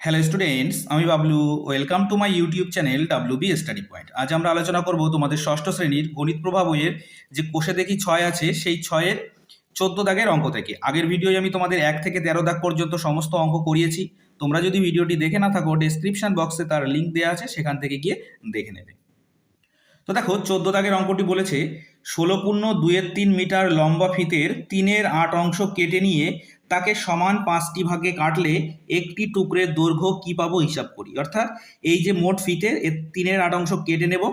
Hello students আমি Bablu. Welcome to my YouTube channel W B study point আজ আমরা আলোচনা করব তোমাদের ষষ্ঠ শ্রেণির গণিত প্রভাব বইয়ের যে কোষে দেখি ছয় আছে, সেই ছয়ের চোদ্দ দাগের অঙ্ক থেকে। আগের ভিডিওয় আমি তোমাদের এক থেকে তেরো দাগ পর্যন্ত সমস্ত অঙ্ক করিয়েছি। তোমরা যদি ভিডিওটি দেখে না থাকো ডেসক্রিপশন বক্সে তার লিঙ্ক দেওয়া আছে, সেখান থেকে গিয়ে দেখে নেবে। তো দেখো, চোদ্দ দাগের অঙ্কটি বলেছে, ষোলো পূর্ণ দুয়ের তিন মিটার লম্বা ফিতের তিনের আট অংশ কেটে নিয়ে তাকে সমান পাঁচটি ভাগে কাটলে একটি টুকরের দৈর্ঘ্য কি পাবো হিসাব করি। অর্থাৎ এই যে মোট ফিতের এর তিনের আট অংশ কেটে নেব।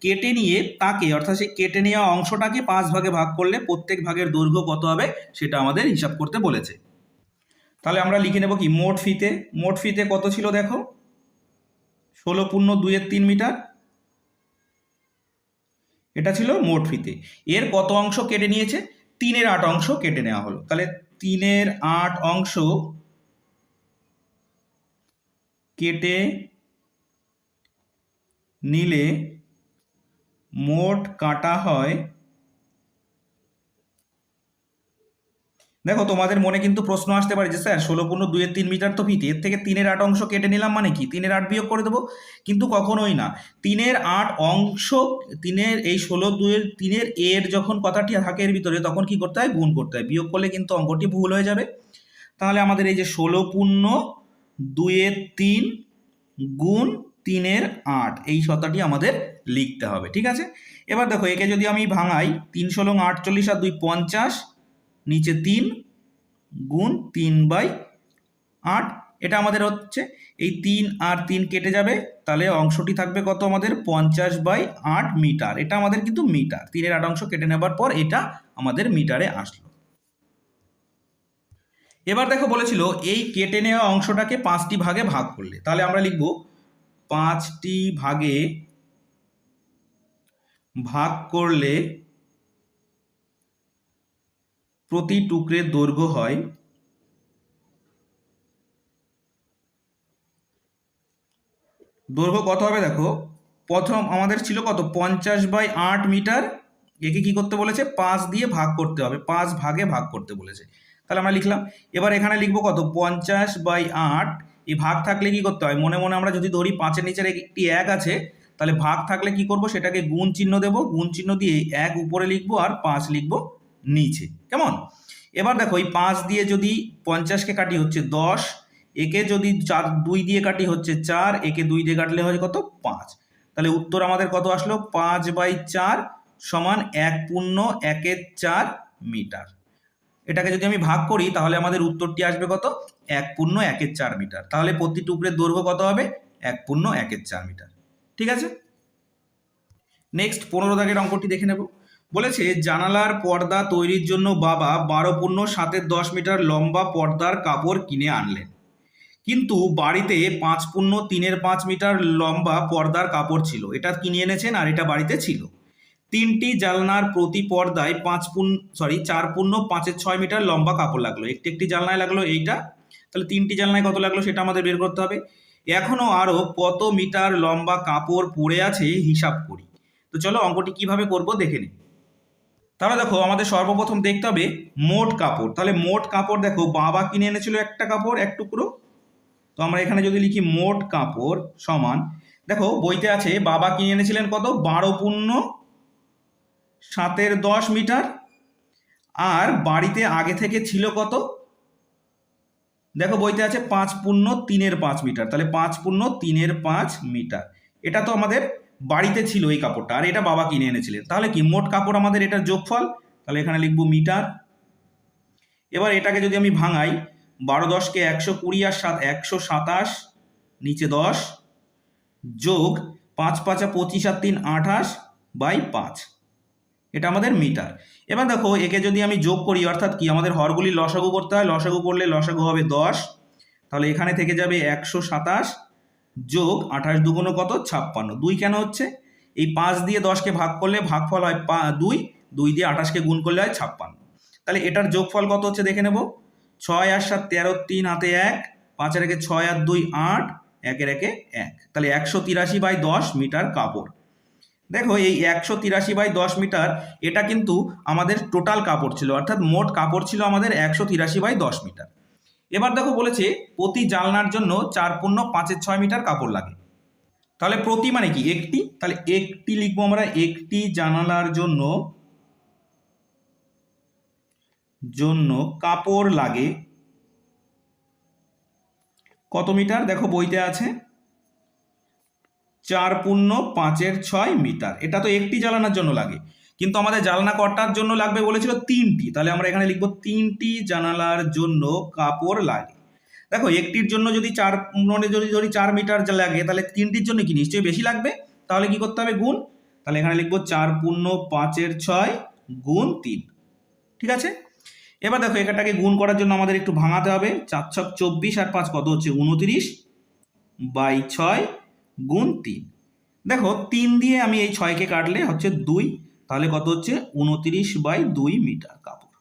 কেটে নিয়ে তাকে, অর্থাৎ সেই কেটে নেওয়া অংশটাকে পাঁচ ভাগে ভাগ করলে প্রত্যেক ভাগের দৈর্ঘ্য কত হবে সেটা আমাদের হিসাব করতে বলেছে। তাহলে আমরা লিখে নেব কি, মোট ফিতে মোট ফিতে কত ছিল দেখো? ষোলো পূর্ণ দুইয়ের তিন মিটার। এটা ছিল মোট ফিতে। এর কত অংশ কেটে নিয়েছে? তিনের আট অংশ কেটে নেওয়া হলো। তাহলে তিনের আট অংশ কেটে নিলে মোট কাটা হয় দেখো, তোমাদের মনে কিন্তু প্রশ্ন আসতে পারে যে, স্যার, ষোলো পূর্ণ দুইয়ের তিন মিটার তো ফিতে এর থেকে তিনের আট অংশ কেটে নিলাম মানে কি? তিনের আট বিয়োগ করে দেবো? কিন্তু কখনোই না। তিনের আট অংশ, তিনের এই ষোলো দুইয়ের, তিনের এর যখন কথাটি থাকে এর ভিতরে, তখন কি করতে হয়? গুণ করতে হয়। বিয়োগ করলে কিন্তু অঙ্কটি ভুল হয়ে যাবে। তাহলে আমাদের এই যে ষোলো পূর্ণ দুইয়ের তিন গুণ তিনের আট, এই শতাটি আমাদের লিখতে হবে। ঠিক আছে? এবার দেখো, একে যদি আমি ভাঙাই, তিন ষোলো আটচল্লিশ আর দুই পঞ্চাশ নিচে তিন গুণ তিন বাই আট। এটা আমাদের হচ্ছে, এই তিন আর তিন কেটে যাবে, তাহলে অংশটি থাকবে কত আমাদের? পঞ্চাশ বাই আট মিটার। এটা আমাদের কিন্তু মিটার। তিনের আট অংশ কেটে নেবার পর এটা আমাদের মিটারে আসলো। এবার দেখো বলেছিল, এই কেটে নেওয়া অংশটাকে পাঁচটি ভাগে ভাগ করলে। তাহলে আমরা লিখব, পাঁচটি ভাগে ভাগ করলে প্রতি টুকরের দৈর্ঘ্য হয় দৈর্ঘ্য কত হবে দেখো? প্রথম আমাদের ছিল কত? পঞ্চাশ বাই আট মিটার। একে কি করতে বলেছে? পাঁচ দিয়ে ভাগ করতে হবে। পাঁচ ভাগে ভাগ করতে বলেছে। তাহলে আমরা লিখলাম, এবার এখানে লিখব কত? পঞ্চাশ বাই আট। এই ভাগ থাকলে কি করতে হয়? মনে মনে আমরা যদি ধরি পাঁচের নিচের একটি এক আছে, তাহলে ভাগ থাকলে কি করব? সেটাকে গুণ চিহ্ন দেব। গুণ চিহ্ন দিয়ে এক উপরে লিখব আর পাঁচ লিখব। নিচে। কেমন? এবার দেখো, এই পাঁচ দিয়ে যদি পঞ্চাশকে কাটি হচ্ছে দশ, একে যদি চার, দুই দিয়ে কাটি হচ্ছে চার, একে দুই দিয়ে কাটলে হয় কত? পাঁচ। তাহলে উত্তর আমাদের কত আসলো? পাঁচ বাই চার সমান এক পূর্ণ একের চার মিটার। এটাকে যদি আমি ভাগ করি, তাহলে আমাদের উত্তরটি আসবে কত? এক পূর্ণ একের চার মিটার। তাহলে প্রতি টুকরের দৈর্ঘ্য কত হবে? এক পূর্ণ একের চার মিটার। ঠিক আছে? নেক্সট পনেরো দাগের অঙ্কটি দেখে নেব। বলেছে, জানালার পর্দা তৈরির জন্য বাবা বারো পূর্ণ সাতের দশ মিটার লম্বা পর্দার কাপড় কিনে আনলেন। কিন্তু বাড়িতে পাঁচ পূর্ণ তিনের পাঁচ মিটার লম্বা পর্দার কাপড় ছিল। এটা কিনে এনেছেন আর এটা বাড়িতে ছিল। তিনটি জালনার প্রতি পর্দায় পাঁচ পূর্ণ সরি চার পূর্ণ পাঁচের ছয় মিটার লম্বা কাপড় লাগল। একটি একটি জালনায় লাগল এইটা। তাহলে তিনটি জালনায় কত লাগল সেটা আমাদের বের করতে হবে। এখনও আরও কত মিটার লম্বা কাপড় পড়ে আছে, হিসাব করি। তো চলো অঙ্কটি কীভাবে করব দেখে নিই। তাহলে দেখো আমাদের সর্বপ্রথম দেখতে হবে মোট কাপড়। তাহলে মোট কাপড় দেখো, বাবা কিনে এনেছিল একটা কাপড়, এক টুকরো। তো আমরা এখানে যদি লিখি মোট কাপড় সমান, দেখো বইতে আছে বাবা কিনে এনেছিলেন কত? বারো পূর্ণ সাতের দশ মিটার। আর বাড়িতে আগে থেকে ছিল কত? দেখো বইতে আছে পাঁচ পূর্ণ তিনের পাঁচ মিটার। তাহলে পাঁচ পূর্ণ তিনের পাঁচ মিটার। এটা তো আমাদের বাড়িতে ছিল এই কাপড়টা, আর এটা বাবা কিনে এনেছিলেন। তাহলে কি, মোট কাপড় আমাদের এটার যোগফল? তাহলে এখানে লিখব মিটার। এবার এটাকে যদি আমি ভাঙাই, বারো দশকে একশো কুড়ি আর সাত, একশো সাতাশ, নিচে দশ, যোগ পাঁচ পাঁচা পঁচিশ আর তিন, আঠাশ বাই পাঁচ। এটা আমাদের মিটার। এবার দেখো, একে যদি আমি যোগ করি, অর্থাৎ কি, আমাদের হরগুলি লসাগু করতে হয়, লসাগু করলে লসাগু হবে দশ, তাহলে এখানে থেকে যাবে একশো সাতাশ যোগ আঠাশ দুগুণ কত? ছাপ্পান্ন। দুই কেন হচ্ছে? এই পাঁচ দিয়ে দশকে ভাগ করলে ভাগফল হয় পা, দুই। দুই দিয়ে আঠাশকে গুণ করলে হয় ছাপ্পান্ন। তাহলে এটার যোগফল কত হচ্ছে দেখে নেব। ছয় আর সাত তেরো, তিন হাতে এক। পাঁচের একে ছয় আর দুই আট। একের একে এক। তাহলে একশো তিরাশি বাই দশ মিটার কাপড়। দেখো এই একশো তিরাশি বাই দশ মিটার, এটা কিন্তু আমাদের টোটাল কাপড় ছিল। অর্থাৎ মোট কাপড় ছিল আমাদের একশো তিরাশি বাই দশ মিটার। এবার দেখো বলেছে, প্রতি জালনার জন্য চার পূর্ণ পাঁচের ছয় মিটার কাপড় লাগে। তাহলে প্রতি মানে কি? একটি? তাহলে একটি লিখব আমরা, একটি জানালার জন্য জন্য কাপড় লাগে কত মিটার? দেখো বইতে আছে, চার পূর্ণ পাঁচের ছয় মিটার। এটা তো একটি জ্বালানার জন্য লাগে। কিন্তু আমাদের জ্বালানা কটার জন্য লাগবে বলেছিল তিনটি। তাহলে আমরা এখানে লিখব তিনটি জানালার জন্য কাপড় লাগে। দেখো, একটির জন্য যদি চার মানে যদি যদি চার মিটার লাগে, তাহলে তিনটির জন্য কি নিশ্চয়ই বেশি লাগবে? তাহলে কি করতে হবে? গুণ। তাহলে এখানে লিখব চার পূর্ণ পাঁচের ছয় গুণ তিন। ঠিক আছে? এবার দেখো, এটাকে গুণ করার জন্য আমাদের একটু ভাঙাতে হবে। চার ছক চব্বিশ আর পাঁচ কত হচ্ছে? উনত্রিশ বাই ছয় গুণ তিন। দেখো, তিন দিয়ে আমি এই ছয়কে কাটলে হচ্ছে দুই। তাহলে কত হচ্ছে? উনত্রিশ বাই দুই মিটার কাপড়।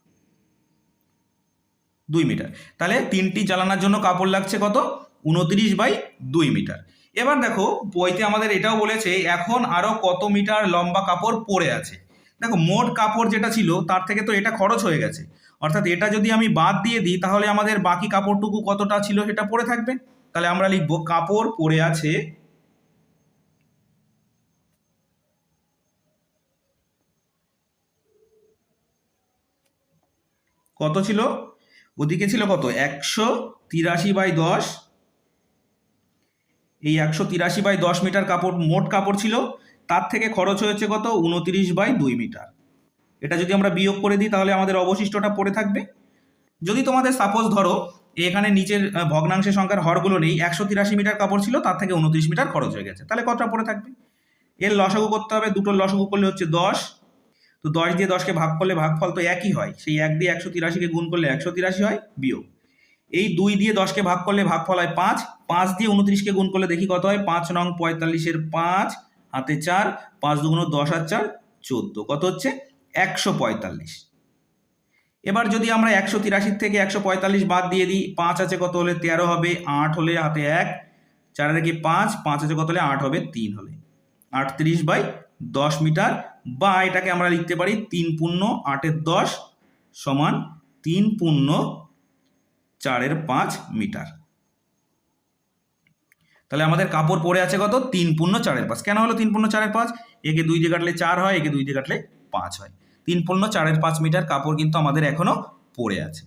দুই মিটার। তাহলে তিনটি জ্বালানার জন্য কাপড় লাগছে কত? উনত্রিশ বাই দুই মিটার। এবার দেখো, বইতে আমাদের এটাও বলেছে, এখন আরও কত মিটার লম্বা কাপড় পরে আছে। দেখো, মোট কাপড় যেটা ছিল, তার থেকে তো এটা খরচ হয়ে গেছে। অর্থাৎ এটা যদি আমি বাদ দিয়ে দিই, তাহলে আমাদের বাকি কাপড়টুকু কতটা ছিল সেটা পড়ে থাকবে? তাহলে আমরা লিখব, কাপড় পরে আছে কত ছিল? ওদিকে ছিল কত? একশো তিরাশি বাই দশ। এই একশো তিরাশি বাই দশ মিটার কাপড়, মোট কাপড় ছিল। তার থেকে খরচ হয়েছে কত? উনতিরিশ বাই দুই মিটার। এটা যদি আমরা বিয়োগ করে দিই, তাহলে আমাদের অবশিষ্টটা পড়ে থাকবে। যদি তোমাদের সাপোজ ধরো, এখানে নিচের ভগ্নাংশের সংখ্যার হরগুলো নেই, একশো তিরাশি মিটার কাপড় ছিল, তার থেকে উনত্রিশ মিটার খরচ হয়ে গেছে। তাহলে কতটা পড়ে থাকবে? এর লসাগু করতে হবে, দুটোর লসাগু করলে হচ্ছে দশ। তো দশ দিয়ে দশকে ভাগ করলে ভাগফল তো একই হয়। সেই এক দিয়ে একশো তিরাশিকে গুণ করলে একশো তিরাশি হয়, বিয়োগ। এই দুই দিয়ে দশকে ভাগ করলে ভাগফল হয় পাঁচ পাঁচ দিয়ে উনত্রিশকে গুণ করলে দেখি কত হয়? পাঁচ নং পঁয়তাল্লিশের পাঁচ, হাতে চার, পাঁচ দুগুণ দশ আর চার, চোদ্দ। কত হচ্ছে? একশো পঁয়তাল্লিশ। এবার যদি আমরা একশো তিরাশির থেকে একশো পঁয়তাল্লিশ বাদ দিয়ে দিই, পাঁচ আছে কত হলে তেরো হবে, আট হলে হাতে এক চার থেকে পাঁচ পাঁচ আছে কত হলে আট হবে, তিন হলে। আটত্রিশ বাই দশ মিটার বা এটাকে আমরা লিখতে পারি তিন পূর্ণ আটের দশ সমান তিন পূর্ণ চারের পাঁচ মিটার। তাহলে আমাদের কাপড় পড়ে আছে কত? তিন পূর্ণ চারের পাঁচ। কেন হলো তিন পূর্ণ চারের পাঁচ? একে দুই দিয়ে কাটলে চার হয়, একে দুই দিয়ে কাটলে পাঁচ হয়। তিন পূর্ণ চারের পাঁচ মিটার কাপড় কিন্তু আমাদের এখনও পড়ে আছে।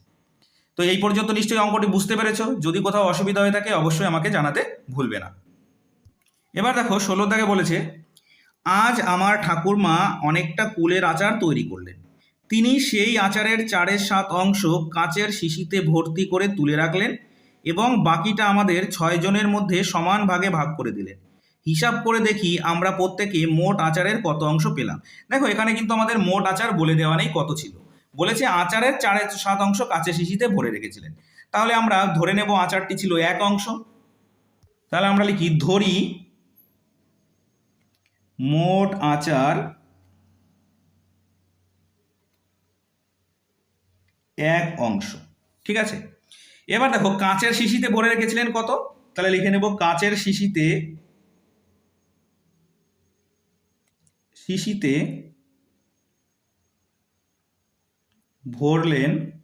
তো এই পর্যন্ত নিশ্চয়ই অঙ্কটি বুঝতে পেরেছ। যদি কোথাও অসুবিধা হয়ে থাকে, অবশ্যই আমাকে জানাতে ভুলবে না। এবার দেখো ষোলো দাগে বলেছে আজ আমার ঠাকুরমা অনেকটা কুলের আচার তৈরি করলেন। তিনি সেই আচারের চারের সাত অংশ কাঁচের শিশিতে ভর্তি করে তুলে রাখলেন এবং বাকিটা আমাদের ছয় জনের মধ্যে সমান ভাগে ভাগ করে দিলেন। হিসাব করে দেখি আমরা প্রত্যেকে মোট আচারের কত অংশ পেলাম। দেখো, এখানে কিন্তু আমাদের মোট আচার বলে দেওয়া নেই কত ছিল। বলেছে আচারের চারের সাত অংশ কাচের শিশিতে ভরে রেখেছিলেন। তাহলে আমরা ধরে নেব আচারটি ছিল এক অংশ। তাহলে আমরা লিখি ধরি মোট আচার এক অংশ। ঠিক আছে? এবার দেখো, কাঁচের শিশিতে ভরে রেখেছিলেন কত? তাহলে লিখে নেব, কাঁচের শিশিতে শিশিতে ভরলেন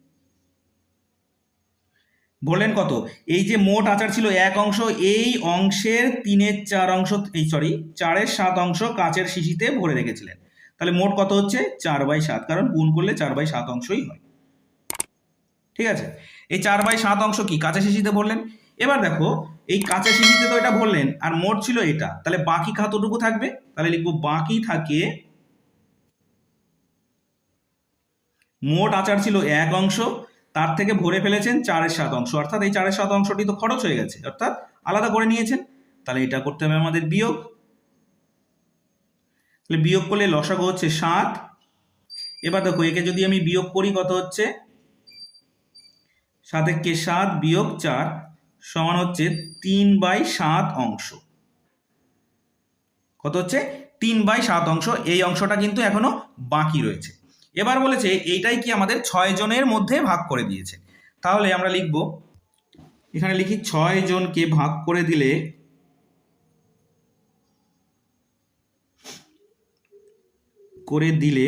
ভরলেন কত? এই যে মোট আচার ছিল এক অংশ, এই অংশের তিনের চার অংশ, এই সরি চারের সাত অংশ কাচের শিশিতে ভরে রেখেছিলেন। তাহলে মোট কত হচ্ছে? চার বাই সাত, কারণ গুণ করলে চার বাই সাত অংশই হয়। ঠিক আছে? এই চার বাই সাত অংশ কি? কাঁচা শিশিতে ভরলেন। এবার দেখো, এই কাঁচা শিশিতে তো এটা ভরলেন, আর মোট ছিল এটা। তাহলে বাকি কতটুকু থাকবে? তাহলে লিখব বাকি থাকে, মোট আচার ছিল এক অংশ তার থেকে ভরে ফেলেছেন চারের সাত অংশ। অর্থাৎ এই চারের সাত অংশটি তো খরচ হয়ে গেছে। অর্থাৎ আলাদা করে নিয়েছেন। তাহলে এটা করতে হবে আমাদের বিয়োগ। তাহলে বিয়োগ করলে লসাগু হচ্ছে সাত। এবার দেখো, একে যদি আমি বিয়োগ করি, কত হচ্ছে? সাত একে সাত বিয়োগ চার সমান হচ্ছে তিন বাই সাত অংশ। কত হচ্ছে? তিন বাই সাত অংশ। এই অংশটা কিন্তু এখনও বাকি রয়েছে। এবার বলেছে, এইটাই কি আমাদের ছয় জনের মধ্যে ভাগ করে দিয়েছে? তাহলে আমরা লিখব, এখানে লিখি ছয় জনকে ভাগ করে দিলে করে দিলে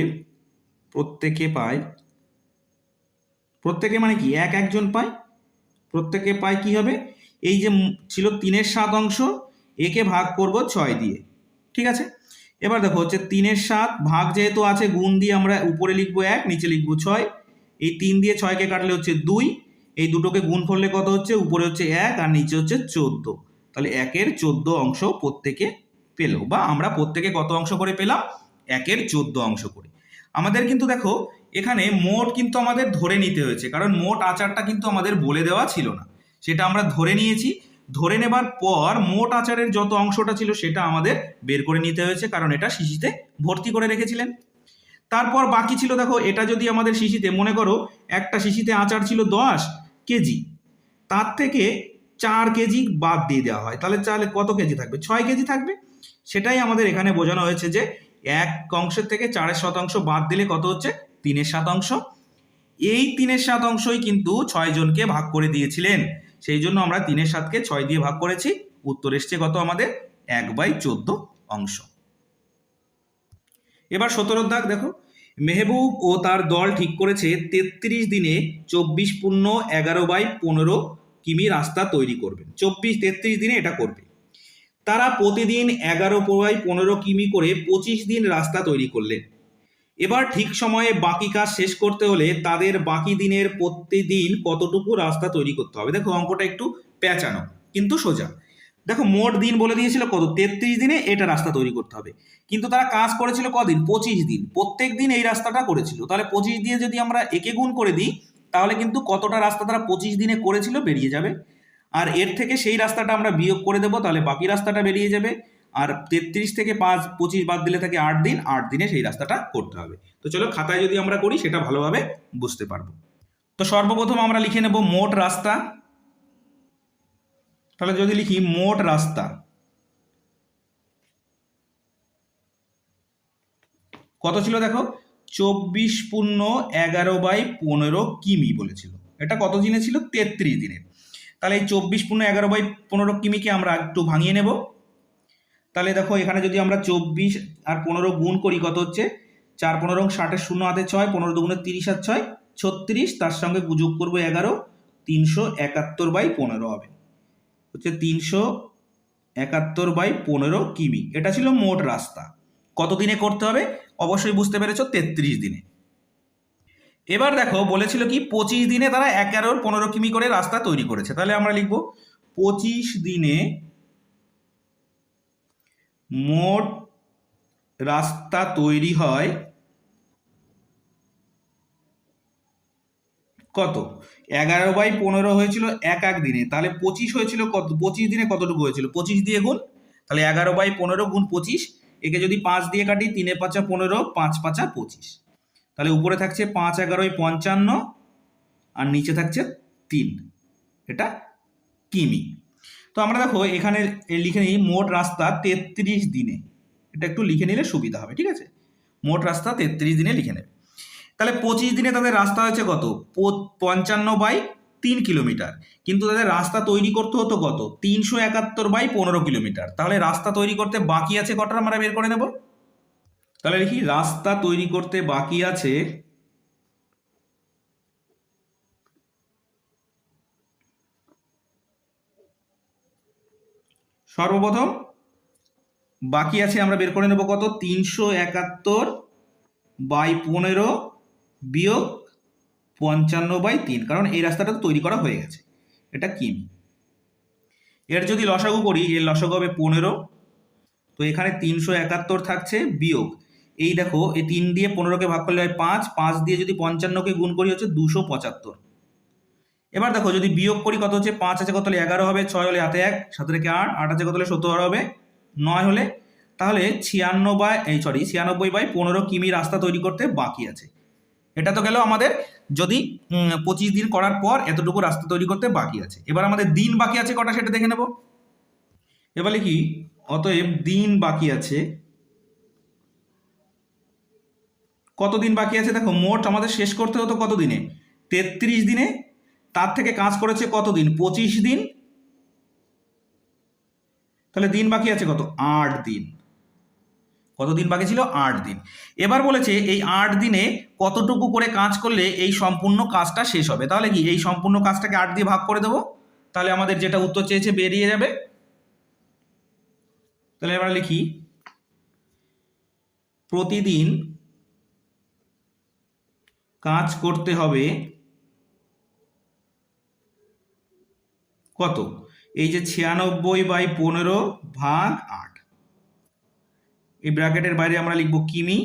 প্রত্যেকে পায়, প্রত্যেকে মানে কি? এক একজন পায়, প্রত্যেকে পায় কি হবে? এই যে ছিল তিনের সাত অংশ, একে ভাগ করব ছয় দিয়ে, ঠিক আছে? এবার দেখো হচ্ছে তিনের সাত, ভাগ যেহেতু আছে, গুণ দিয়ে আমরা উপরে লিখব এক, নিচে লিখব ছয়। এই তিন দিয়ে ছয়কে কাটলে হচ্ছে দুই। এই দুটোকে গুণ করলে কত হচ্ছে? উপরে হচ্ছে এক আর নিচে হচ্ছে চোদ্দ। তাহলে একের চোদ্দ অংশ প্রত্যেকে পেল বা আমরা প্রত্যেকে কত অংশ করে পেলাম? একের চোদ্দ অংশ করে। আমাদের কিন্তু দেখো, এখানে মোট কিন্তু আমাদের ধরে নিতে হয়েছে, কারণ মোট আচারটা কিন্তু আমাদের বলে দেওয়া ছিল না। সেটা আমরা ধরে নিয়েছি। ধরে নেবার পর মোট আচারের যত অংশটা ছিল সেটা আমাদের বের করে নিতে হয়েছে, কারণ এটা শিশিতে ভর্তি করে রেখেছিলেন। তারপর বাকি ছিল, দেখো, এটা যদি আমাদের শিশিতে, মনে করো, একটা শিশিতে আচার ছিল দশ কেজি, তার থেকে চার কেজি বাদ দিয়ে দেওয়া হয়। তাহলে তাহলে কত কেজি থাকবে? ছয় কেজি থাকবে। সেটাই আমাদের এখানে বোঝানো হয়েছে যে এক অংশের থেকে চারের শতাংশ বাদ দিলে কত হচ্ছে? তিনের শতাংশ। এই তিনের শতাংশই কিন্তু ছয় জনকে ভাগ করে দিয়েছিলেন। সেই জন্য আমরা তিনের সাতকে ছয় দিয়ে ভাগ করেছি। উত্তর এসছে কত আমাদের? এক বাই চোদ্দ অংশ। এবার সতেরো দাগ দেখো। মেহবুব ও তার দল ঠিক করেছে তেত্রিশ দিনে চব্বিশ পূর্ণ এগারো বাই পনেরো কিমি রাস্তা তৈরি করবেন। চব্বিশ, তেত্রিশ দিনে এটা করবে। তারা প্রতিদিন এগারো বাই পনেরো কিমি করে পঁচিশ দিন রাস্তা তৈরি করলেন। এবার ঠিক সময়ে বাকি কাজ শেষ করতে হলে তাদের বাকি দিনের প্রতিদিন কতটুকু রাস্তা তৈরি করতে হবে? দেখো অঙ্কটা একটু পেঁচানো কিন্তু সোজা। দেখো মোট দিন বলে দিয়েছিল কত? তেত্রিশ দিনে এটা রাস্তা তৈরি করতে হবে। কিন্তু তারা কাজ করেছিল কদিন? পঁচিশ দিন। প্রত্যেক দিন এই রাস্তাটা করেছিল। তাহলে পঁচিশ দিয়ে যদি আমরা একে গুণ করে দিই, তাহলে কিন্তু কতটা রাস্তা তারা পঁচিশ দিনে করেছিল বেরিয়ে যাবে? আর এর থেকে সেই রাস্তাটা আমরা বিয়োগ করে দেবো, তাহলে বাকি রাস্তাটা বেরিয়ে যাবে। আর তেত্রিশ থেকে পাঁচ, পঁচিশ বাদ দিলে থাকে আট দিন, আট দিনে সেই রাস্তাটা করতে হবে। তো চলো, খাতায় যদি আমরা করি, সেটা ভালোভাবে বুঝতে পারব। তো সর্বপ্রথম আমরা লিখে নেব মোট রাস্তা। তাহলে যদি লিখি মোট রাস্তা, কত ছিল দেখো? চব্বিশ পূর্ণ এগারো বাই পনেরো কিমি বলেছিল। এটা কত দিনে ছিল? তেত্রিশ দিনের তাহলে এই চব্বিশ পূর্ণ এগারো বাই পনেরো কিমিকে আমরা একটু ভাঙিয়ে নেব। তাহলে দেখো এখানে যদি আমরা চব্বিশ আর পনেরো গুণ করি, কত হচ্ছে? চার পনেরো ষাটের শূন্য হাতে ছয়, পনেরো দুগুণে তিরিশ আর ছয়, ছত্রিশ, তার সঙ্গে যোগ করব এগারো, তিনশো একাত্তর বাই পনেরো হবে। হচ্ছে তিনশো একাত্তর বাই পনেরো কিমি। এটা ছিল মোট রাস্তা। কত দিনে করতে হবে? অবশ্যই বুঝতে পেরেছ, তেত্রিশ দিনে। এবার দেখো, বলেছিল কি, পঁচিশ দিনে তারা এগারোর পনেরো কিমি করে রাস্তা তৈরি করেছে। তাহলে আমরা লিখব, পঁচিশ দিনে মোট রাস্তা তৈরি হয় কত? এগারো বাই পনেরো হয়েছিল এক এক দিনে। তাহলে পঁচিশ হয়েছিল কত? পঁচিশ দিনে কতটুকু হয়েছিল? পঁচিশ দিয়ে গুণ। তাহলে এগারো বাই পনেরো গুণ পঁচিশ। একে যদি পাঁচ দিয়ে কাটি, তিনে পাঁচা পনেরো, পাঁচ পাঁচা পঁচিশ। তাহলে উপরে থাকছে পাঁচ এগারোই পঞ্চান্ন, আর নিচে থাকছে তিন। এটা কিমি। তো আমরা দেখো এখানে লিখে নিই, মোট রাস্তা তেত্রিশ দিনে। এটা একটু লিখে নিলে সুবিধা হবে, ঠিক আছে? মোট রাস্তা তেত্রিশ দিনে লিখে নেবে। তাহলে পঁচিশ দিনে তাদের রাস্তা হয়েছে কত? পঞ্চান্ন বাই তিন কিলোমিটার। কিন্তু তাদের রাস্তা তৈরি করতে হতো কত? তিনশো একাত্তর বাই পনেরো কিলোমিটার। তাহলে রাস্তা তৈরি করতে বাকি আছে কটা? আমরা বের করে নেব। তাহলে দেখি রাস্তা তৈরি করতে বাকি আছে সর্বপ্রথম, বাকি আছে আমরা বের করে নেব কত? তিনশো একাত্তর বাই পনেরো বিয়োগ পঞ্চান্ন বাই তিন। কারণ এই রাস্তাটা তো তৈরি করা হয়ে গেছে। এটা কিমি এর যদি লসাগু করি, এর লসাগু হবে পনেরো। তো এখানে তিনশো একাত্তর থাকছে বিয়োগ। এই দেখো, এই তিন দিয়ে পনেরোকে ভাগ করলে হয় পাঁচ। পাঁচ দিয়ে যদি পঞ্চান্নকে গুণ করি, হচ্ছে দুশো পঁচাত্তর। এবার দেখো যদি বিয়োগ করি কত হচ্ছে? পাঁচ আছে কত হলে এগারো হবে, ছয় হলে হাতে এক, সাত রেখে আট আট আছে কত হলে সত্তর হবে, নয় হলে তাহলে ছিয়ানব্বই এই সরি ছিয়ানব্বই বাই পনেরো কিমি রাস্তা তৈরি করতে বাকি আছে। এটা তো গেল আমাদের যদি পঁচিশ দিন করার পর এতটুকু রাস্তা তৈরি করতে বাকি আছে। এবার আমাদের দিন বাকি আছে কটা সেটা দেখে নেব। এবারে কি অতএব দিন বাকি আছে, কত দিন বাকি আছে? দেখো মোট আমাদের শেষ করতে হতো কত দিনে? তেত্রিশ দিনে তার থেকে কাজ করেছে কত দিন পঁচিশ দিন। তাহলে দিন বাকি আছে কত? আট দিন। কতদিন বাকি ছিল? আট দিন। এবার বলেছে, এই আট দিনে কতটুকু করে কাজ করলে এই সম্পূর্ণ কাজটা শেষ হবে? তাহলে কি, এই সম্পূর্ণ কাজটাকে আট দিয়ে ভাগ করে দেবো? তাহলে আমাদের যেটা উত্তর চেয়েছে বেরিয়ে যাবে। তাহলে এবার লিখি, প্রতিদিন কাজ করতে হবে কত? এই যে ছিয়ানব্বই বাই পনেরো ভাগ আট। এই ব্র্যাকেটের বাইরে আমরা লিখব কিমি।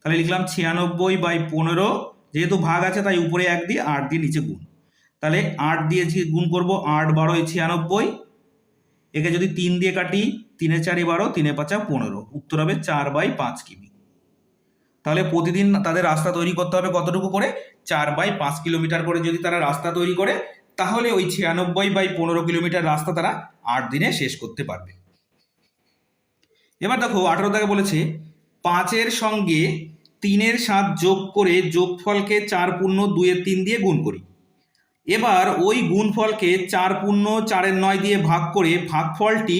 তাহলে লিখলাম ছিয়ানব্বই বাই পনেরো, যেহেতু ভাগ আছে তাই উপরে এক দিয়ে আট দিয়ে নিচে গুণ। তাহলে আট দিয়ে গুণ করব, আট বারো ছিয়ানব্বই, একে যদি তিন দিয়ে কাটি, তিনে চারি বারো, তিনে পাঁচা পনেরো, উত্তর হবে চার বাই পাঁচ কিমি। তাহলে প্রতিদিন তাদের রাস্তা তৈরি করতে হবে কতটুকু করে? চার বাই পাঁচ কিলোমিটার করে যদি তারা রাস্তা তৈরি করে তাহলে ওই ছিয়ানব্বই বাই পনেরো কিলোমিটার রাস্তা তারা আট দিনে শেষ করতে পারবে। এবার দেখো, আঠারো থেকে বলেছে, পাঁচের সঙ্গে তিনের সাত যোগ করে যোগফলকে চার পূর্ণ দুয়ের তিন দিয়ে গুণ করি। এবার ওই গুণফলকে চার পূর্ণ চারের নয় দিয়ে ভাগ করে ভাগফলটি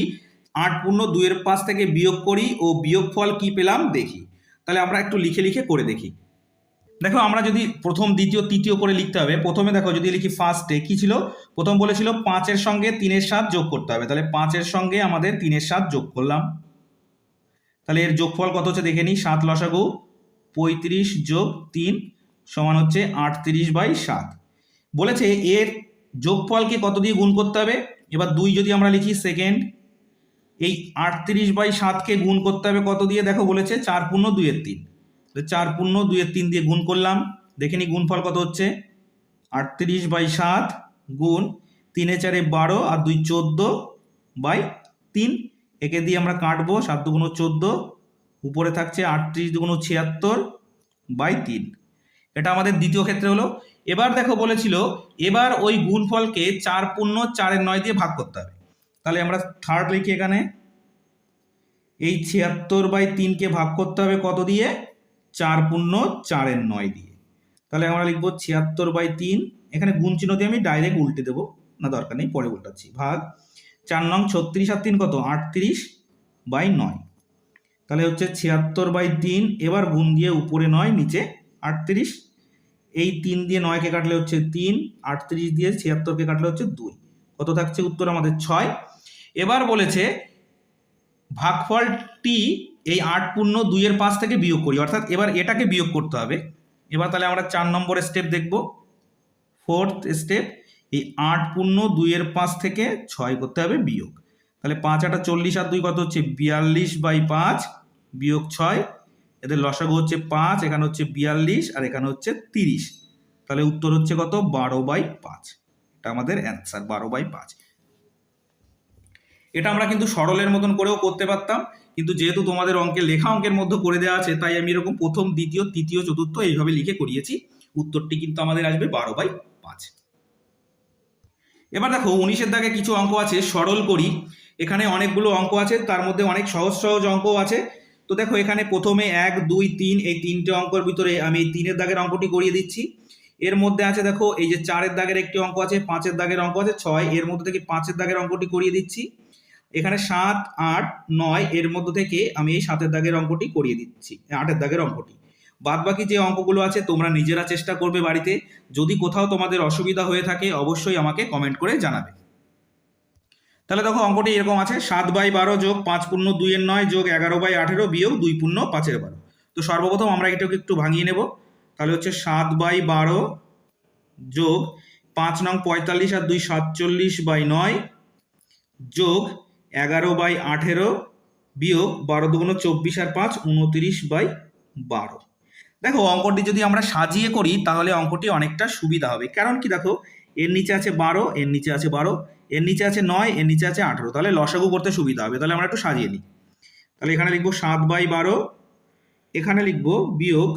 আট পূর্ণ দুয়ের পাঁচ থেকে বিয়োগ করি ও বিয়োগফল কি পেলাম দেখি। তাহলে আমরা একটু লিখে লিখে করে দেখি। দেখো আমরা যদি প্রথম, দ্বিতীয়, তৃতীয় করে লিখতে হবে, প্রথমে দেখো যদি লিখি ফার্স্টে কি ছিল? প্রথম বলেছিল পাঁচের সঙ্গে তিনের সাত যোগ করতে হবে, তাহলে পাঁচের সঙ্গে আমাদের তিনের সাত যোগ করলাম। তাহলে এর যোগফল কত হচ্ছে দেখে নিই, সাত লসাগু পঁয়ত্রিশ যোগ তিন সমান হচ্ছে আটত্রিশ বাই সাত। বলেছে এর যোগফলকে কত দিয়ে গুণ করতে হবে? এবার দুই যদি আমরা লিখি সেকেন্ড এই আটত্রিশ বাই সাতকে গুণ করতে হবে কত দিয়ে? দেখো বলেছে চার পূর্ণ দুইয়ের তিন। চার পূর্ণ দুইয়ের তিন দিয়ে গুণ করলাম। দেখে নি গুণফল কত হচ্ছে? আটত্রিশ বাই সাত গুণ তিনে চারে বারো আর দুই চোদ্দ বাই তিন। একে দিয়ে আমরা কাটবো সাত দুগুণ চোদ্দ, উপরে থাকছে আটত্রিশ দুগুণ ছিয়াত্তর বাই তিন। এটা আমাদের দ্বিতীয় ক্ষেত্রে হলো। এবার দেখো বলেছিল, এবার ওই গুণফলকে চার পূর্ণ চারের নয় দিয়ে ভাগ করতে হবে। তাহলে আমরা থার্ড লিখি এখানে। এই ছিয়াত্তর বাই তিনকে ভাগ করতে হবে কত দিয়ে? চার পূর্ণ চারের নয় দিয়ে। তাহলে আমরা লিখব ছিয়াত্তর বাই তিন। এখানে গুণ চিহ্ন দিয়ে আমি ডাইরেক্ট উল্টে দেবো। না, দরকার নেই, পরে উল্টাচ্ছি। ভাগ। চার নং ছত্রিশ আর তিন কত? আটত্রিশ বাই নয়। তাহলে হচ্ছে ছিয়াত্তর বাই তিন, এবার গুণ দিয়ে উপরে নয়, নিচে আটত্রিশ। এই তিন দিয়ে নয়কে কাটলে হচ্ছে তিন, আটত্রিশ দিয়ে ছিয়াত্তরকে কাটলে হচ্ছে দুই। কত থাকছে উত্তর? আমাদের ছয়। এবার বলেছে ভাগফলটি এই আট পূর্ণ দুইয়ের পাঁচ থেকে বিয়োগ করি। অর্থাৎ এবার এটাকে বিয়োগ করতে হবে। এবার তাহলে আমরা চার নম্বর স্টেপ দেখব। ফোর্থ স্টেপ এই আট পূর্ণ দুইয়ের পাঁচ থেকে ছয় করতে হবে বিয়োগ। তাহলে পাঁচ আটা চল্লিশ আর দুই কত হচ্ছে? বিয়াল্লিশ বাই পাঁচ বিয়োগ ছয়। এদের লসাগু হচ্ছে পাঁচ, এখানে হচ্ছে বিয়াল্লিশ আর এখানে হচ্ছে তিরিশ। তাহলে উত্তর হচ্ছে কত? বারো বাই পাঁচ। এটা আমাদের অ্যান্সার বারো বাই পাঁচ। এটা আমরা কিন্তু সরলের মতন করেও করতে পারতাম। কিন্তু যেহেতু তোমাদের অঙ্কের লেখা অঙ্কের মধ্যে করে দেওয়া আছে, তাই আমি এরকম প্রথম, দ্বিতীয়, তৃতীয়, চতুর্থ এইভাবে লিখে করিয়েছি। উত্তরটি কিন্তু আমাদের আসবে বারো বাই পাঁচ। এবার দেখো, উনিশের দাগে কিছু অঙ্ক আছে, সরল করি। এখানে অনেকগুলো অঙ্ক আছে, তার মধ্যে অনেক সহজ সহজ অঙ্কও আছে। তো দেখো, এখানে প্রথমে এক, দুই, তিন, এই তিনটে অঙ্কের ভিতরে আমি এই তিনের দাগের অঙ্কটি করিয়ে দিচ্ছি। এর মধ্যে আছে দেখো, এই যে চারের দাগের একটি অঙ্ক আছে, পাঁচের দাগের অঙ্ক আছে, ছয়, এর মধ্যে থেকে পাঁচের দাগের অঙ্কটি করিয়ে দিচ্ছি। এখানে সাত, আট, নয় এর মধ্যে থেকে আমি এই সাতের দাগের অঙ্কটি করিয়ে দিচ্ছি, আটের দাগের অঙ্কটি। বাদ বাকি যে অঙ্কগুলো আছে, তোমরা নিজেরা চেষ্টা করবে বাড়িতে। যদি কোথাও তোমাদের অসুবিধা হয়ে থাকে, অবশ্যই আমাকে কমেন্ট করে জানাবে। তাহলে দেখো, অঙ্কটি এরকম আছে, সাত বাই বারো যোগ পাঁচ পূর্ণ দুইয়ের নয় যোগ এগারো বাই আঠেরো বিয়োগ দুই পূর্ণ পাঁচের বারো। তো সর্বপ্রথম আমরা এটাকে একটু ভাঙিয়ে নেব। তাহলে হচ্ছে সাত বাই বারো যোগ পাঁচ নং পঁয়তাল্লিশ আর দুই সাতচল্লিশ বাই নয় যোগ এগারো বাই আঠেরো বিয়োগ বারো দুগুণ চব্বিশ আর পাঁচ, উনতিরিশ বাই বারো। দেখো, অঙ্কটি যদি আমরা সাজিয়ে করি, তাহলে অঙ্কটি অনেকটা সুবিধা হবে। কারণ কি দেখো, এর নিচে আছে বারো, এর নিচে আছে বারো, এর নিচে আছে নয়, এর নিচে আছে আঠেরো। তাহলে লসাগু করতে সুবিধা হবে। তাহলে আমরা একটু সাজিয়ে নিই। তাহলে এখানে লিখব সাত বাই বারো, এখানে লিখব বিয়োগ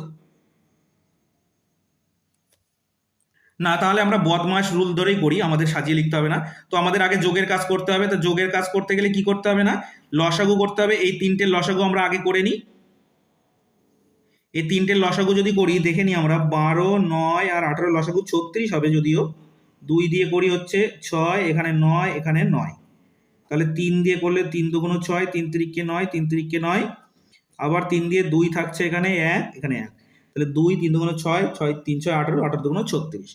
না, তাহলে আমরা বদমাস রুল ধরেই করি, আমাদের সাজিয়ে লিখতে হবে না। তো আমাদের আগে যোগের কাজ করতে হবে, তো যোগের কাজ করতে গেলে কি করতে হবে না? লসাগু করতে হবে, এই তিনটে লসাগু আমরা আগে করে নিই। এই তিনটে লসাগু যদি করি, দেখে নিই আমরা, বারো, নয় আর আঠারো লসাগু ছত্রিশ হবে যদিও। দুই দিয়ে করি হচ্ছে ছয়, এখানে নয় এখানে নয়। তাহলে তিন দিয়ে করলে তিন দুগুণ ছয়, তিন তিরিককে নয়, তিন তিরিককে নয়। আবার তিন দিয়ে দুই থাকছে এখানে এক এখানে এক। তাহলে দুই, তিন দুগুণ ছয় ছয়, তিন, ছয়, আঠারো আঠারো দুগুণ ছত্রিশ।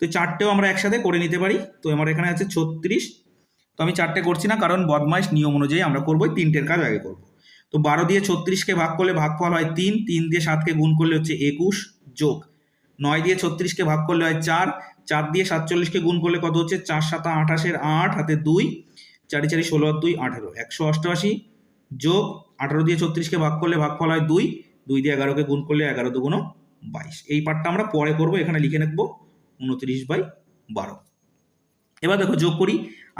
তো চারটেও আমরা একসাথে করে নিতে পারি। তো আমার এখানে আছে ছত্রিশ। তো আমি চারটে করছি না, কারণ বদমাইশ নিয়ম অনুযায়ী আমরা করব তিনটের কাজ আগে করব। তো বারো দিয়ে ছত্রিশকে ভাগ করলে ভাগফল হয় তিন তিন দিয়ে সাতকে গুণ করলে হচ্ছে একুশ, যোগ। নয় দিয়ে ছত্রিশকে ভাগ করলে হয় চার চার দিয়ে সাতচল্লিশকে গুণ করলে কত হচ্ছে? চার সাতা আঠাশের আট, হাতে দুই, চারি চারি ষোলো, দুই আঠেরো, একশো অষ্টআশি, যোগ আঠারো দিয়ে ছত্রিশকে ভাগ করলে ভাগফল হয় দুই দুই দিয়ে এগারোকে গুণ করলে এগারো দুগুণ বাইশ। এই পার্টটা আমরা পরে করব, এখানে লিখে নেব উনত্রিশ বাই বারো। এবার দেখো যোগ করি,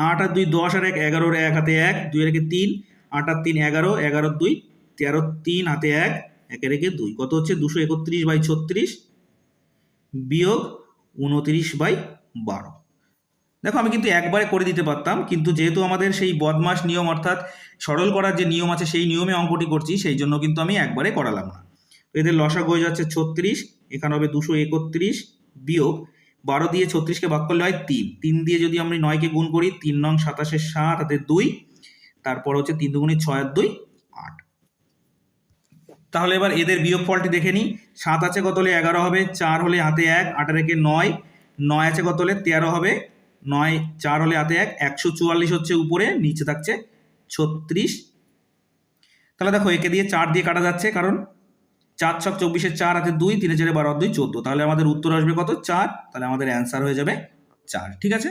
আট আর দুই দশ আর এক এগারোর এক হাতে এক, দুই রেখে তিন, আট আর তিন এগারো এগারোর দুই, তেরো তিন হাতে এক, একে রেখে দুই। কত হচ্ছে? দুশো একত্রিশ বাই ছত্রিশ বিয়োগ উনত্রিশ বাই বারো। দেখো আমি কিন্তু একবারে করে দিতে পারতাম, কিন্তু যেহেতু আমাদের সেই বদমাস নিয়ম অর্থাৎ সরল করার যে নিয়ম আছে সেই নিয়মে অঙ্কটি করছি, সেই জন্য কিন্তু আমি একবারে করালাম না। এদের লসাগ হয়ে যাচ্ছে ছত্রিশ, এখানে হবে দুশো একত্রিশ বিয়োগ বারো দিয়ে ছত্রিশকে ভাগ করলে হয় তিন। তিন দিয়ে যদি আমি নয়কে গুণ করি, তিন নং সাতাশের সাত হাতে দুই, তারপর হচ্ছে তিন দুগুণি ছয় আর দুই, আট। তাহলে এবার এদের বিয়োগ ফলটি দেখে নিই। সাত আছে কত হলে এগারো হবে, চার হলে হাতে এক আট রেখে নয় নয় আছে কত হলে তেরো হবে, নয়, চার হলে হাতে এক, একশো চুয়াল্লিশ হচ্ছে উপরে, নিচে থাকছে ছত্রিশ। তাহলে দেখো একে দিয়ে চার দিয়ে কাটা যাচ্ছে, কারণ চার ছক চব্বিশের চার, হাতে দুই, তিনে চারে বারো, দুই, চোদ্দ। তাহলে আমাদের উত্তর আসবে কত? চার। তাহলে আমাদের অ্যান্সার হয়ে যাবে চার, ঠিক আছে?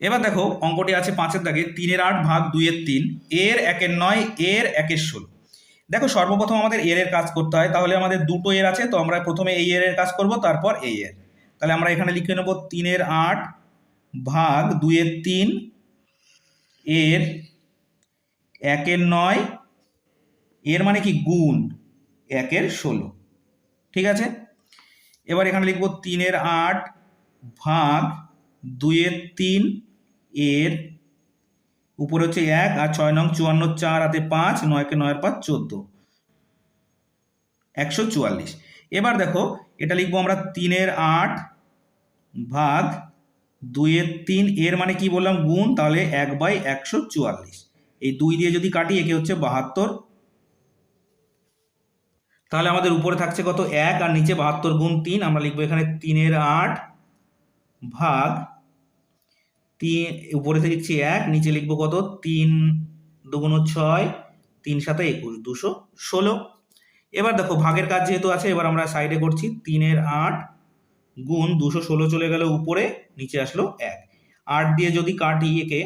এবার দেখো, অঙ্কটি আছে পাঁচের দাগে, তিনের আট ভাগ দুইয়ের তিন, এর একের নয়, এর একের ষোলো। দেখো, সর্বপ্রথম আমাদের এর এর কাজ করতে হয়, তাহলে আমাদের দুটো এর আছে, তো আমরা প্রথমে এই এর এর কাজ করব, তারপর এই এর। তাহলে আমরা এখানে লিখে নেব, তিনের আট ভাগ দুইয়ের তিন, এর একের নয় এর মানে কি গুণ? একের ষোলো। ঠিক আছে? এবার এখানে লিখব তিনের আট ভাগ দুইয়ের তিন এর উপরে হচ্ছে এক আর ছয় নং চুয়ান্ন চার হাতে পাঁচ, নয়কে নয়ের পাঁচ চোদ্দ। একশো চুয়াল্লিশ। এবার দেখো, এটা লিখব আমরা তিনের আট ভাগ দুইয়ের তিন এর মানে কি বললাম? গুণ, তাহলে এক বাই একশো চুয়াল্লিশ। এই দুই দিয়ে যদি কাটি, একে হচ্ছে বাহাত্তর তাহলে আমাদের উপরে থাকছে কত? এক আর নিচে বাহাত্তর গুণ তিন, আমরা লিখব এখানে তিনের আট ভাগ তিন, উপরে লিখছি এক, নিচে লিখব কত? তিন দুগুণ ছয়, তিন সাথে একুশ, দুশো ষোলো। এবার দেখো, ভাগের কাজ যেহেতু আছে, এবার আমরা সাইডে করছি, তিনের আট গুণ দুশো ষোলো চলে গেল উপরে, নিচে আসলো এক। আট দিয়ে যদি কাটি একে,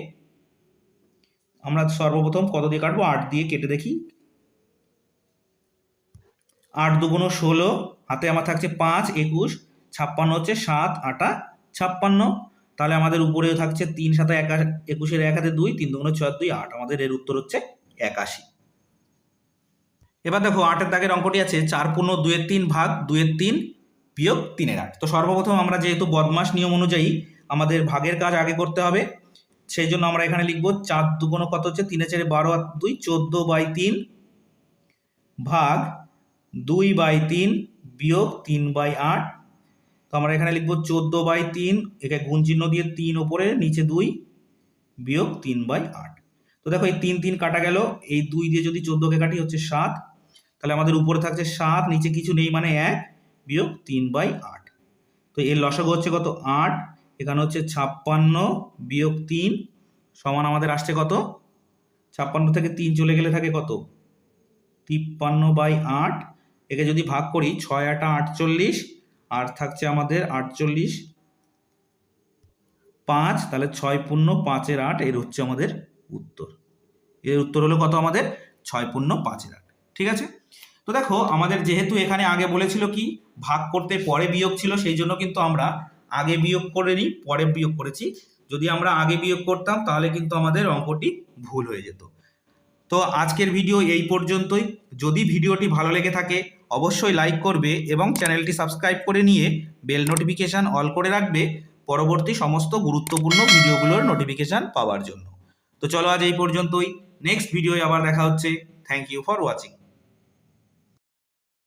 আমরা সর্বপ্রথম কত দিয়ে কাটবো? আট দিয়ে কেটে দেখি আট দুগুণ ষোলো, হাতে আমার থাকছে পাঁচ, একুশ, ছাপ্পান্ন হচ্ছে সাত, আটা ছাপ্পান্ন। তাহলে আমাদের উপরেও থাকছে তিন সাথে একা, একুশের এক হাতে দুই, তিন দুগুণ ছয়, দুই, আট। আমাদের এর উত্তর হচ্ছে একাশি। এবার দেখো আটের দাগের অঙ্কটি আছে, চার পূর্ণ দুয়ের তিন ভাগ দুয়ের তিন বিয়োগ তিনের আট। তো সর্বপ্রথম আমরা যেহেতু বদমাস নিয়ম অনুযায়ী আমাদের ভাগের কাজ আগে করতে হবে, সেই জন্য আমরা এখানে লিখব চার দুগুণ কত হচ্ছে? তিনে চারে বারো আর দুই, চোদ্দ বাই তিন ভাগ দুই বাই তিন বিয়োগ তিন বাই আট। তো আমরা এখানে লিখব চোদ্দ বাই তিন, একে গুণ চিহ্ন দিয়ে তিন ওপরে, নিচে দুই, বিয়োগ তিন বাই আট। তো দেখো এই তিন তিন কাটা গেল, এই দুই দিয়ে যদি চোদ্দোকে কাটি হচ্ছে সাত, তাহলে আমাদের উপরে থাকছে সাত, নিচে কিছু নেই মানে এক, বিয়োগ তিন বাই আট। তো এর লসাগু হচ্ছে কত? আট, এখানে হচ্ছে ছাপ্পান্ন বিয়োগ তিন, সমান আমাদের আসছে কত? ছাপ্পান্ন থেকে তিন চলে গেলে থাকে কত? তিপ্পান্ন বাই আট একে যদি ভাগ করি ছয়, আটা, আটচল্লিশ, আর থাকছে আমাদের আটচল্লিশ, পাঁচ, তাহলে ছয় পূর্ণ পাঁচের আট, এর হচ্ছে আমাদের উত্তর। এর উত্তর হলো কত আমাদের? ছয় পূর্ণ পাঁচের আট। ঠিক আছে? তো দেখো, আমাদের যেহেতু এখানে আগে বলেছিল কি, ভাগ করতে পরে বিয়োগ ছিল, সেই জন্য কিন্তু আমরা আগে বিয়োগ করে নিই, পরে বিয়োগ করেছি। যদি আমরা আগে বিয়োগ করতাম, তাহলে কিন্তু আমাদের অঙ্কটি ভুল হয়ে যেত। তো আজকের ভিডিও এই পর্যন্তই। যদি ভিডিওটি ভালো লেগে থাকে অবশ্যই লাইক করবে এবং চ্যানেলটি সাবস্ক্রাইব করে নিয়ে বেল নোটিফিকেশান অল করে রাখবে পরবর্তী সমস্ত গুরুত্বপূর্ণ ভিডিওগুলোর নোটিফিকেশান পাওয়ার জন্য। তো চলো আজ এই পর্যন্তই। নেক্সট ভিডিওয় আবার দেখা হচ্ছে। Thank you for watching